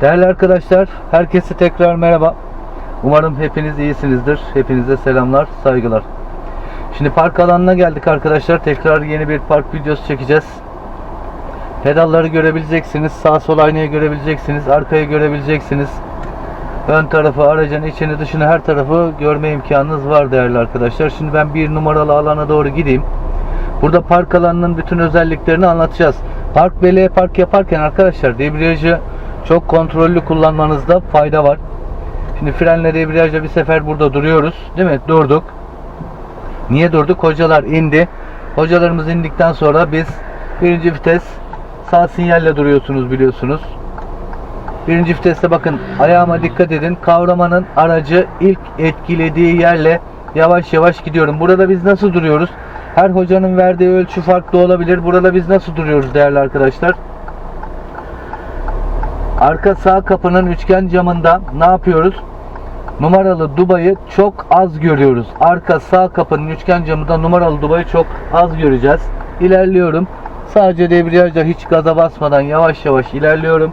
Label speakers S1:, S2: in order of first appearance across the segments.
S1: Değerli arkadaşlar, herkese tekrar merhaba. Umarım hepiniz iyisinizdir. Hepinize selamlar, saygılar. Şimdi park alanına geldik arkadaşlar. Tekrar yeni bir park videosu çekeceğiz. Pedalları görebileceksiniz. Sağ sol aynayı görebileceksiniz. Arkayı görebileceksiniz. Ön tarafı, aracın içini, dışını, her tarafı görme imkanınız var değerli arkadaşlar. Şimdi ben bir numaralı alana doğru gideyim. Burada park alanının bütün özelliklerini anlatacağız. Park beleye park yaparken arkadaşlar debriyajı çok kontrollü kullanmanızda fayda var. Şimdi frenle debriyajla bir sefer burada duruyoruz. Değil mi? Durduk. Niye durduk? Hocalar indi. Hocalarımız indikten sonra biz birinci vites sağ sinyalle duruyorsunuz biliyorsunuz. Birinci viteste bakın ayağıma dikkat edin. Kavramanın aracı ilk etkilediği yerle yavaş yavaş gidiyorum. Burada biz nasıl duruyoruz? Her hocanın verdiği ölçü farklı olabilir. Burada biz nasıl duruyoruz değerli arkadaşlar? Arka sağ kapının üçgen camında ne yapıyoruz? Numaralı dubayı çok az görüyoruz. Arka sağ kapının üçgen camında numaralı dubayı çok az göreceğiz. İlerliyorum. Sadece debriyajla hiç gaza basmadan yavaş yavaş ilerliyorum.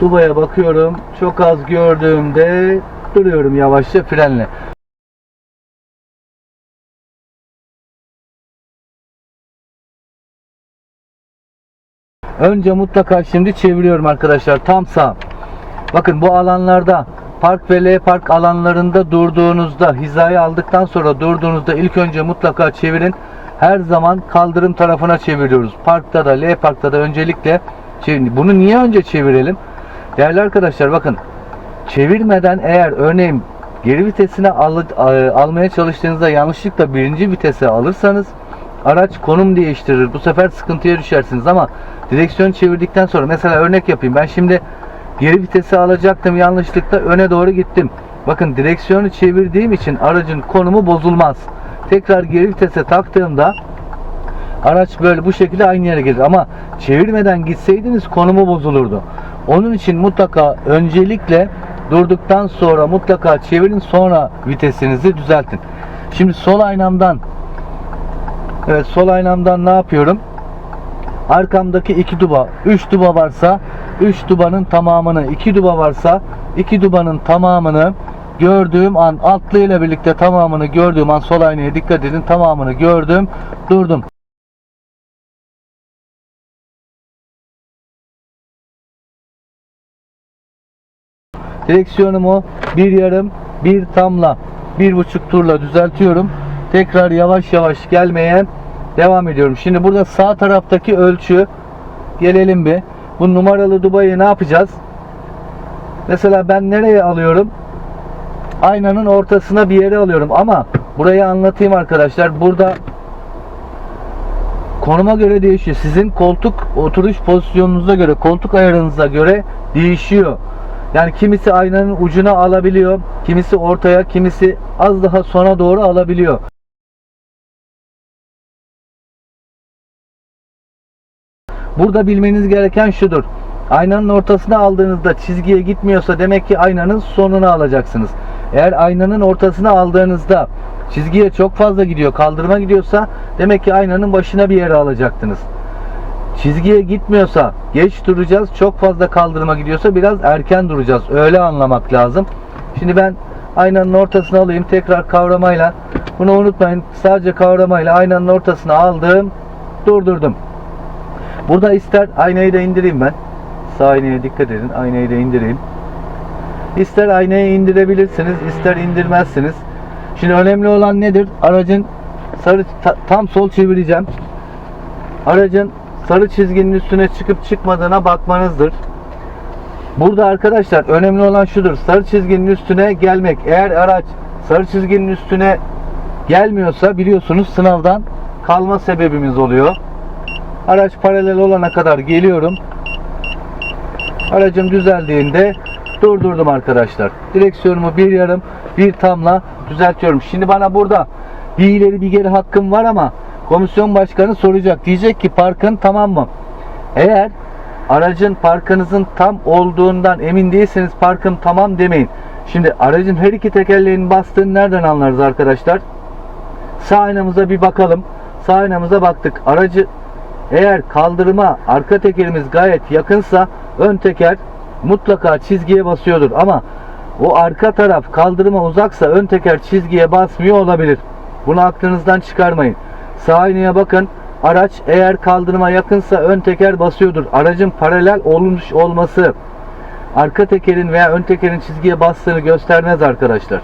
S1: Dubaya bakıyorum. Çok az gördüğümde duruyorum yavaşça frenle. Önce mutlaka şimdi çeviriyorum arkadaşlar. Tam sağ. Bakın bu alanlarda park ve L park alanlarında durduğunuzda hizayı aldıktan sonra durduğunuzda ilk önce mutlaka çevirin. Her zaman kaldırım tarafına çeviriyoruz. Parkta da L parkta da öncelikle çevirin. Bunu niye önce çevirelim? Değerli arkadaşlar bakın çevirmeden eğer örneğin geri vitesine al, a- almaya çalıştığınızda yanlışlıkla birinci vitese alırsanız araç konum değiştirir. Bu sefer sıkıntıya düşersiniz ama direksiyon çevirdikten sonra mesela örnek yapayım. Ben şimdi geri vitesi alacaktım yanlışlıkla öne doğru gittim. Bakın direksiyonu çevirdiğim için aracın konumu bozulmaz. Tekrar geri vitese taktığımda araç böyle bu şekilde aynı yere gelir ama çevirmeden gitseydiniz konumu bozulurdu. Onun için mutlaka öncelikle durduktan sonra mutlaka çevirin sonra vitesinizi düzeltin. Şimdi sol aynamdan Evet sol aynamdan ne yapıyorum? Arkamdaki iki duba, 3 duba varsa 3 dubanın tamamını, 2 duba varsa 2 dubanın tamamını gördüğüm an altlı ile birlikte tamamını gördüğüm an sol aynaya dikkat edin tamamını gördüm durdum. Direksiyonumu bir yarım bir tamla bir buçuk turla düzeltiyorum. Tekrar yavaş yavaş gelmeye devam ediyorum. Şimdi burada sağ taraftaki ölçü gelelim bir. Bu numaralı dubayı ne yapacağız? Mesela ben nereye alıyorum? Aynanın ortasına bir yere alıyorum ama burayı anlatayım arkadaşlar. Burada konuma göre değişiyor. Sizin koltuk oturuş pozisyonunuza göre, koltuk ayarınıza göre değişiyor. Yani kimisi aynanın ucuna alabiliyor, kimisi ortaya, kimisi az daha sona doğru alabiliyor. Burada bilmeniz gereken şudur. Aynanın ortasına aldığınızda çizgiye gitmiyorsa demek ki aynanın sonuna alacaksınız. Eğer aynanın ortasına aldığınızda çizgiye çok fazla gidiyor, kaldırıma gidiyorsa demek ki aynanın başına bir yere alacaktınız. Çizgiye gitmiyorsa geç duracağız. Çok fazla kaldırıma gidiyorsa biraz erken duracağız. Öyle anlamak lazım. Şimdi ben aynanın ortasına alayım. Tekrar kavramayla. Bunu unutmayın. Sadece kavramayla aynanın ortasına aldım. Durdurdum. Burada ister aynayı da indireyim ben. Sağ aynaya dikkat edin. Aynayı da indireyim. İster aynayı indirebilirsiniz, ister indirmezsiniz. Şimdi önemli olan nedir? Aracın sarı ta- tam sol çevireceğim. Aracın sarı çizginin üstüne çıkıp çıkmadığına bakmanızdır. Burada arkadaşlar önemli olan şudur. Sarı çizginin üstüne gelmek. Eğer araç sarı çizginin üstüne gelmiyorsa biliyorsunuz sınavdan kalma sebebimiz oluyor. Araç paralel olana kadar geliyorum. Aracım düzeldiğinde durdurdum arkadaşlar. Direksiyonumu bir yarım bir tamla düzeltiyorum. Şimdi bana burada bir ileri bir geri hakkım var ama komisyon başkanı soracak. Diyecek ki parkın tamam mı? Eğer aracın parkınızın tam olduğundan emin değilseniz parkım tamam demeyin. Şimdi aracın her iki tekerleğinin bastığını nereden anlarız arkadaşlar? Sağ aynamıza bir bakalım. Sağ aynamıza baktık. Aracı Eğer kaldırıma arka tekerimiz gayet yakınsa ön teker mutlaka çizgiye basıyordur ama o arka taraf kaldırıma uzaksa ön teker çizgiye basmıyor olabilir. Bunu aklınızdan çıkarmayın. Sağ aynaya bakın. Araç eğer kaldırıma yakınsa ön teker basıyordur. Aracın paralel olmuş olması arka tekerin veya ön tekerin çizgiye bastığını göstermez arkadaşlar.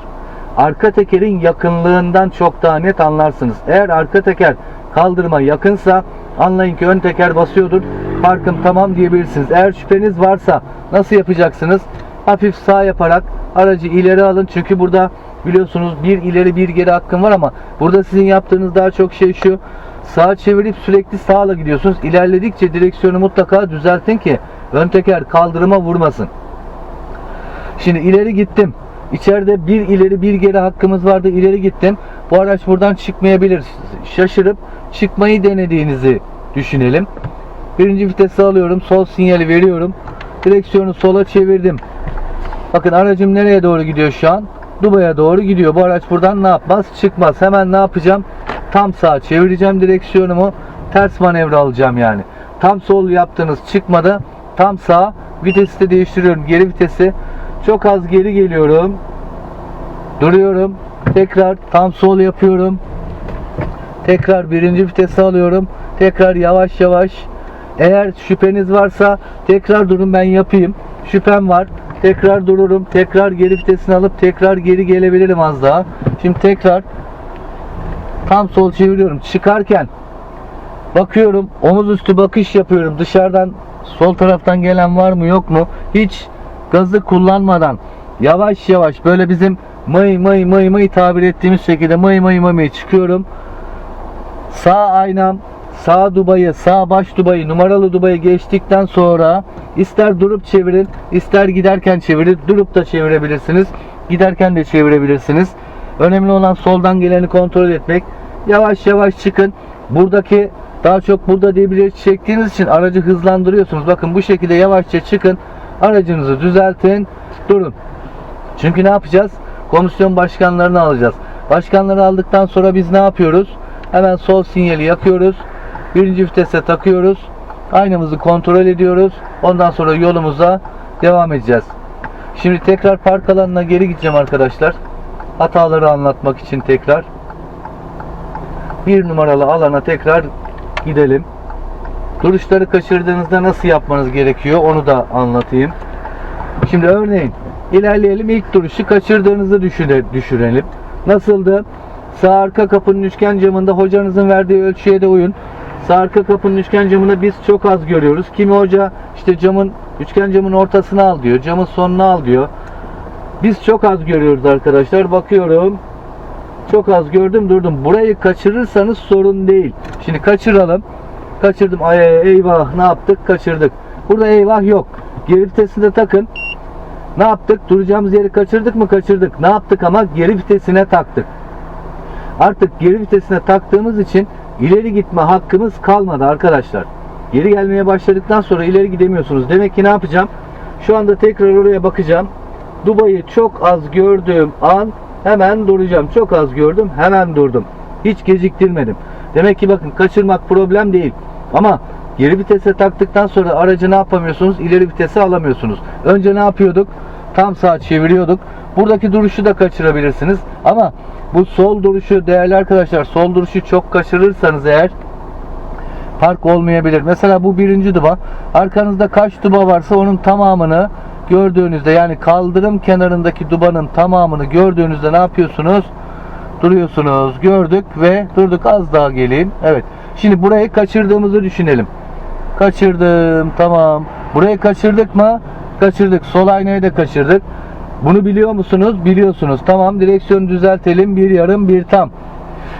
S1: Arka tekerin yakınlığından çok daha net anlarsınız. Eğer arka teker kaldırıma yakınsa anlayın ki ön teker basıyordur. Parkım tamam diyebilirsiniz. Eğer şüpheniz varsa nasıl yapacaksınız? Hafif sağ yaparak aracı ileri alın. Çünkü burada biliyorsunuz bir ileri bir geri hakkım var ama burada sizin yaptığınız daha çok şey şu. Sağa çevirip sürekli sağla gidiyorsunuz. İlerledikçe direksiyonu mutlaka düzeltin ki ön teker kaldırıma vurmasın. Şimdi ileri gittim. İçeride bir ileri bir geri hakkımız vardı. İleri gittim. Bu araç buradan çıkmayabilir. Şaşırıp çıkmayı denediğinizi düşünelim. Birinci vitesi alıyorum. Sol sinyali veriyorum. Direksiyonu sola çevirdim. Bakın aracım nereye doğru gidiyor şu an? Dubai'ye doğru gidiyor. Bu araç buradan ne yapmaz? Çıkmaz. Hemen ne yapacağım? Tam sağa çevireceğim direksiyonumu. Ters manevra alacağım yani. Tam sol yaptığınız çıkmadı. Tam sağ. Vitesi de değiştiriyorum. Geri vitesi. Çok az geri geliyorum. Duruyorum. Tekrar tam sol yapıyorum. Tekrar birinci vitesi alıyorum. Tekrar yavaş yavaş. Eğer şüpheniz varsa tekrar durun ben yapayım. Şüphem var. Tekrar dururum. Tekrar geri vitesini alıp tekrar geri gelebilirim az daha. Şimdi tekrar tam sol çeviriyorum. Çıkarken bakıyorum omuz üstü bakış yapıyorum. Dışarıdan sol taraftan gelen var mı yok mu? Hiç gazı kullanmadan yavaş yavaş böyle bizim mıy mıy mıy mıy tabir ettiğimiz şekilde mıy mıy mıy çıkıyorum. Sağ aynam sağ dubayı, sağ baş dubayı, numaralı dubayı geçtikten sonra ister durup çevirin, ister giderken çevirin. Durup da çevirebilirsiniz. Giderken de çevirebilirsiniz. Önemli olan soldan geleni kontrol etmek. Yavaş yavaş çıkın. Buradaki daha çok burada debriyaj çektiğiniz için aracı hızlandırıyorsunuz. Bakın bu şekilde yavaşça çıkın. Aracınızı düzeltin. Durun. Çünkü ne yapacağız? Komisyon başkanlarını alacağız. Başkanları aldıktan sonra biz ne yapıyoruz? Hemen sol sinyali yakıyoruz. Birinci vitese takıyoruz. Aynamızı kontrol ediyoruz. Ondan sonra yolumuza devam edeceğiz. Şimdi tekrar park alanına geri gideceğim arkadaşlar. Hataları anlatmak için tekrar. Bir numaralı alana tekrar gidelim. Duruşları kaçırdığınızda nasıl yapmanız gerekiyor onu da anlatayım. Şimdi örneğin ilerleyelim ilk duruşu kaçırdığınızı düşüne, düşünelim. Nasıldı? Sağ arka kapının üçgen camında hocanızın verdiği ölçüye de uyun. Sağ arka kapının üçgen camında biz çok az görüyoruz. Kimi hoca işte camın üçgen camın ortasına al diyor. Camın sonuna al diyor. Biz çok az görüyoruz arkadaşlar. Bakıyorum. Çok az gördüm durdum. Burayı kaçırırsanız sorun değil. Şimdi kaçıralım. Kaçırdım. Ay eyvah ne yaptık? Kaçırdık. Burada eyvah yok. Geri vitesini de takın. Ne yaptık? Duracağımız yeri kaçırdık mı? Kaçırdık. Ne yaptık ama geri vitesine taktık. Artık geri vitesine taktığımız için ileri gitme hakkımız kalmadı arkadaşlar. Geri gelmeye başladıktan sonra ileri gidemiyorsunuz. Demek ki ne yapacağım? Şu anda tekrar oraya bakacağım. Dubai'yi çok az gördüğüm an hemen duracağım. Çok az gördüm hemen durdum. Hiç geciktirmedim. Demek ki bakın kaçırmak problem değil. Ama geri vitese taktıktan sonra aracı ne yapamıyorsunuz? İleri vitese alamıyorsunuz. Önce ne yapıyorduk? Tam sağa çeviriyorduk. Buradaki duruşu da kaçırabilirsiniz. Ama bu sol duruşu değerli arkadaşlar sol duruşu çok kaçırırsanız eğer park olmayabilir. Mesela bu birinci duba. Arkanızda kaç duba varsa onun tamamını gördüğünüzde yani kaldırım kenarındaki dubanın tamamını gördüğünüzde ne yapıyorsunuz? Duruyorsunuz. Gördük ve durduk. Az daha geleyim. Evet. Şimdi burayı kaçırdığımızı düşünelim. Kaçırdım. Tamam. Burayı kaçırdık mı? Kaçırdık. Sol aynayı da kaçırdık. Bunu biliyor musunuz? Biliyorsunuz. Tamam. Direksiyonu düzeltelim. Bir yarım bir tam.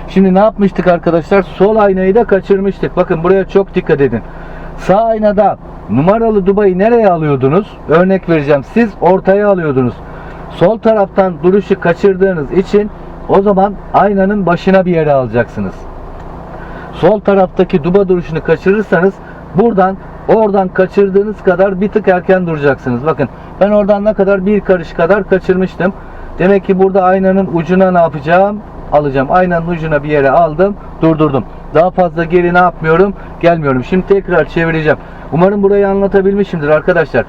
S1: Şimdi ne yapmıştık arkadaşlar? Sol aynayı da kaçırmıştık. Bakın buraya çok dikkat edin. Sağ aynada numaralı dubayı nereye alıyordunuz? Örnek vereceğim. Siz ortaya alıyordunuz. Sol taraftan duruşu kaçırdığınız için o zaman aynanın başına bir yere alacaksınız. Sol taraftaki duba duruşunu kaçırırsanız buradan oradan kaçırdığınız kadar bir tık erken duracaksınız. Bakın ben oradan ne kadar bir karış kadar kaçırmıştım. Demek ki burada aynanın ucuna ne yapacağım? alacağım. Aynanın ucuna bir yere aldım, durdurdum. Daha fazla geri ne yapmıyorum? Gelmiyorum. Şimdi tekrar çevireceğim. Umarım burayı anlatabilmişimdir arkadaşlar.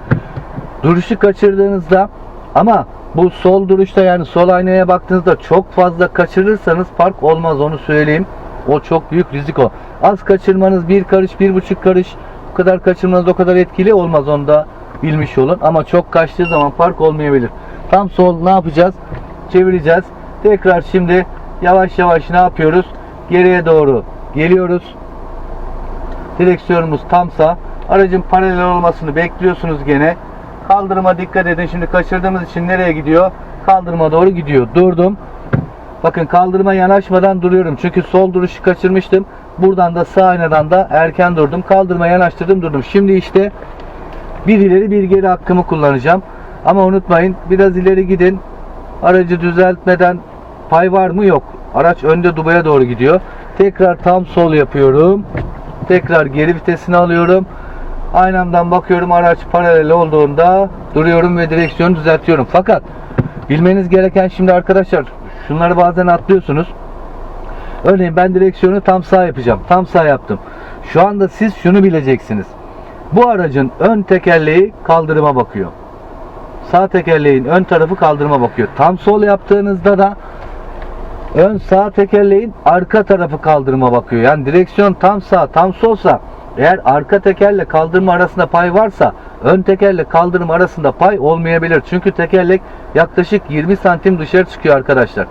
S1: Duruşu kaçırdığınızda ama bu sol duruşta yani sol aynaya baktığınızda çok fazla kaçırırsanız park olmaz onu söyleyeyim. O çok büyük riziko. Az kaçırmanız bir karış, bir buçuk karış kadar kaçırmanız o kadar etkili olmaz onu da bilmiş olun. Ama çok kaçtığı zaman park olmayabilir. Tam sol ne yapacağız? Çevireceğiz. Tekrar şimdi yavaş yavaş ne yapıyoruz? Geriye doğru geliyoruz. Direksiyonumuz tam sağ. Aracın paralel olmasını bekliyorsunuz gene. Kaldırıma dikkat edin. Şimdi kaçırdığımız için nereye gidiyor? Kaldırıma doğru gidiyor. Durdum. Bakın kaldırıma yanaşmadan duruyorum. Çünkü sol duruşu kaçırmıştım. Buradan da sağ aynadan da erken durdum. Kaldırıma yanaştırdım durdum. Şimdi işte bir ileri bir geri hakkımı kullanacağım. Ama unutmayın biraz ileri gidin. Aracı düzeltmeden pay var mı? Yok. Araç önde dubaya doğru gidiyor. Tekrar tam sol yapıyorum. Tekrar geri vitesini alıyorum. Aynamdan bakıyorum araç paralel olduğunda duruyorum ve direksiyonu düzeltiyorum. Fakat bilmeniz gereken şimdi arkadaşlar şunları bazen atlıyorsunuz. Örneğin ben direksiyonu tam sağ yapacağım. Tam sağ yaptım. Şu anda siz şunu bileceksiniz. Bu aracın ön tekerleği kaldırıma bakıyor. Sağ tekerleğin ön tarafı kaldırıma bakıyor. Tam sol yaptığınızda da ön sağ tekerleğin arka tarafı kaldırıma bakıyor. Yani direksiyon tam sağ tam solsa eğer arka tekerle kaldırma arasında pay varsa ön tekerle kaldırım arasında pay olmayabilir. Çünkü tekerlek yaklaşık 20 santim dışarı çıkıyor arkadaşlar.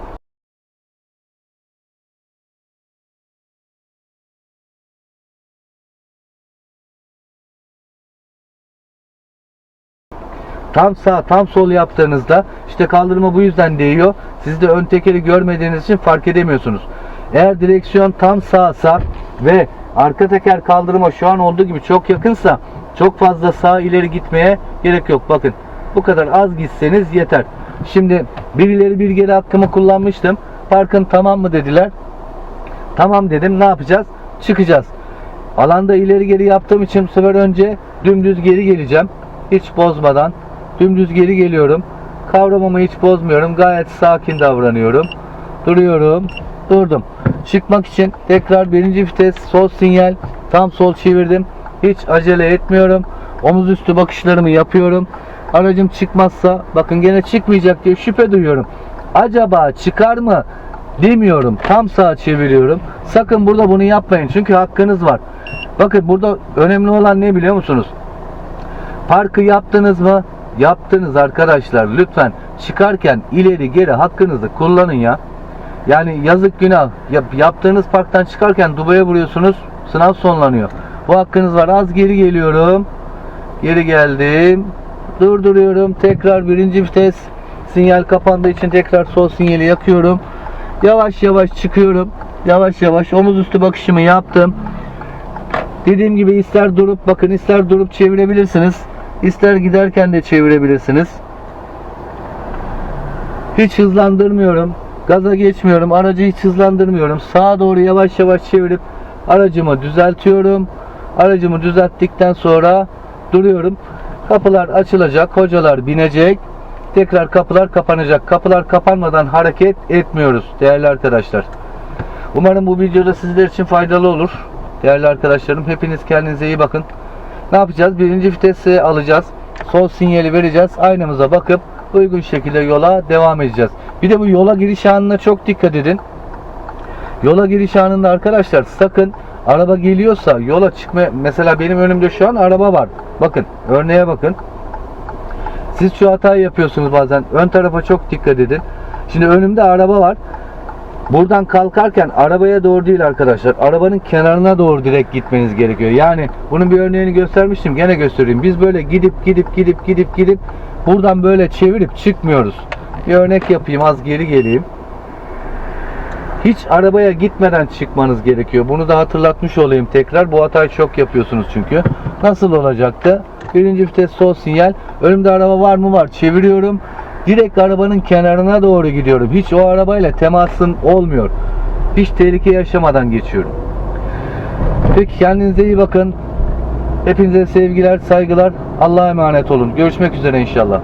S1: Tam sağ tam sol yaptığınızda işte kaldırma bu yüzden değiyor. Siz de ön tekeri görmediğiniz için fark edemiyorsunuz. Eğer direksiyon tam sağsa ve arka teker kaldırıma şu an olduğu gibi çok yakınsa çok fazla sağ ileri gitmeye gerek yok. Bakın bu kadar az gitseniz yeter. Şimdi bir ileri bir geri hakkımı kullanmıştım. Parkın tamam mı dediler. Tamam dedim ne yapacağız? Çıkacağız. Alanda ileri geri yaptığım için bu sefer önce dümdüz geri geleceğim. Hiç bozmadan. Dümdüz geri geliyorum. Kavramamı hiç bozmuyorum. Gayet sakin davranıyorum. Duruyorum. Durdum. Çıkmak için tekrar birinci vites sol sinyal tam sol çevirdim. Hiç acele etmiyorum. Omuz üstü bakışlarımı yapıyorum. Aracım çıkmazsa bakın gene çıkmayacak diye şüphe duyuyorum. Acaba çıkar mı? Demiyorum. Tam sağa çeviriyorum. Sakın burada bunu yapmayın. Çünkü hakkınız var. Bakın burada önemli olan ne biliyor musunuz? Parkı yaptınız mı? Yaptınız arkadaşlar. Lütfen çıkarken ileri geri hakkınızı kullanın ya. Yani yazık günah. Yap- yaptığınız parktan çıkarken dubaya vuruyorsunuz. Sınav sonlanıyor. Bu hakkınız var. Az geri geliyorum. Geri geldim. Durduruyorum. Tekrar birinci vites. Sinyal kapandığı için tekrar sol sinyali yakıyorum. Yavaş yavaş çıkıyorum. Yavaş yavaş omuz üstü bakışımı yaptım. Dediğim gibi ister durup bakın ister durup çevirebilirsiniz. İster giderken de çevirebilirsiniz. Hiç hızlandırmıyorum. Gaza geçmiyorum. Aracı hiç hızlandırmıyorum. Sağa doğru yavaş yavaş çevirip aracımı düzeltiyorum. Aracımı düzelttikten sonra duruyorum. Kapılar açılacak. Hocalar binecek. Tekrar kapılar kapanacak. Kapılar kapanmadan hareket etmiyoruz değerli arkadaşlar. Umarım bu videoda sizler için faydalı olur. Değerli arkadaşlarım hepiniz kendinize iyi bakın. Ne yapacağız? Birinci vitesi alacağız. Sol sinyali vereceğiz. Aynamıza bakıp uygun şekilde yola devam edeceğiz. Bir de bu yola giriş anına çok dikkat edin. Yola giriş anında arkadaşlar sakın araba geliyorsa yola çıkma mesela benim önümde şu an araba var. Bakın örneğe bakın. Siz şu hatayı yapıyorsunuz bazen. Ön tarafa çok dikkat edin. Şimdi önümde araba var. Buradan kalkarken arabaya doğru değil arkadaşlar. Arabanın kenarına doğru direkt gitmeniz gerekiyor. Yani bunun bir örneğini göstermiştim. Gene göstereyim. Biz böyle gidip gidip gidip gidip gidip buradan böyle çevirip çıkmıyoruz. Bir örnek yapayım. Az geri geleyim. Hiç arabaya gitmeden çıkmanız gerekiyor. Bunu da hatırlatmış olayım tekrar. Bu hatayı çok yapıyorsunuz çünkü. Nasıl olacaktı? Birinci vites sol sinyal. Önümde araba var mı? Var. Çeviriyorum. Direkt arabanın kenarına doğru gidiyorum. Hiç o arabayla temasım olmuyor. Hiç tehlike yaşamadan geçiyorum. Peki kendinize iyi bakın. Hepinize sevgiler, saygılar. Allah'a emanet olun. Görüşmek üzere inşallah.